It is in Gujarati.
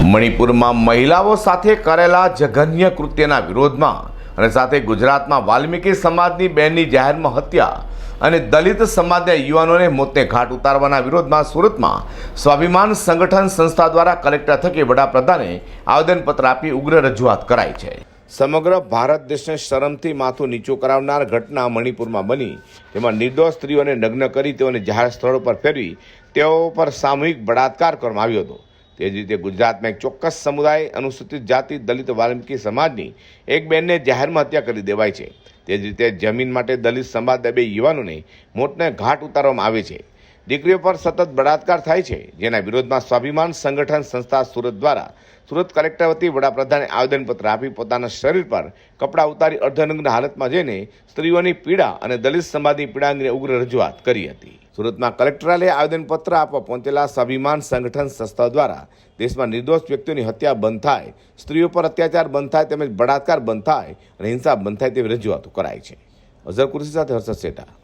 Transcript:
મણિપુરમાં મહિલાઓ સાથે કરેલા જઘન્ય કૃત્યના વિરોધમાં અને સાથે ગુજરાતમાં વાલ્મીકી સમાજની બહેનની જાહેરમાં હત્યા અને દલિત સમાજના યુવાનોને મોતને ઘાટ ઉતારવાના વિરોધમાં સુરતમાં સ્વાભિમાન સંગઠન સંસ્થા દ્વારા કલેક્ટર થકી વડાપ્રધાને આવેદનપત્ર આપી ઉગ્ર રજૂઆત કરાઈ છે. સમગ્ર ભારત દેશને શરમથી માથું નીચું કરાવનાર ઘટના મણિપુરમાં બની. તેમાં નિર્દોષ સ્ત્રીઓને નગ્ન કરી તેઓને જાહેર સ્થળો પર ફેરવી તેઓ પર સામૂહિક બળાત્કાર કરવામાં આવ્યો હતો. તે જ રીતે ગુજરાતમાં એક ચોક્કસ સમુદાય અનુસૂચિત જાતિ, દલિત, વાલ્મીકી સમાજની એક બહેનને જાહેરમાં હત્યા કરી દેવાય છે. તે જ રીતે જમીન માટે દલિત સમાજના બે યુવાનોને મોટને ઘાટ ઉતારવામાં આવે છે. દીકરીઓ પર સતત બળાત્કાર થાય છે, જેના વિરોધમાં સ્વાભિમાન સંગઠન સંસ્થા સુરત દ્વારા સુરત કલેક્ટર વતી વડાપ્રધાને આવેદનપત્ર આપી પોતાના શરીર પર કપડાં ઉતારી અર્ધનગ્ન હાલતમાં જઈને સ્ત્રીઓની પીડા અને દલિત સમાજની પીડા અંગે ઉગ્ર રજૂઆત કરી હતી. સુરતમાં કલેક્ટરાલયે આવેદનપત્ર આપવા પહોંચેલા સ્વાભિમાન સંગઠન સંસ્થા દ્વારા દેશમાં નિર્દોષ વ્યક્તિઓની હત્યા બંધ થાય, સ્ત્રીઓ પર અત્યાચાર બંધ થાય તેમજ બળાત્કાર બંધ થાય અને હિંસા બંધ થાય તેવી રજૂઆતો કરાઈ છે. અઝર કુરશી સાથે હર્ષદ શેઠા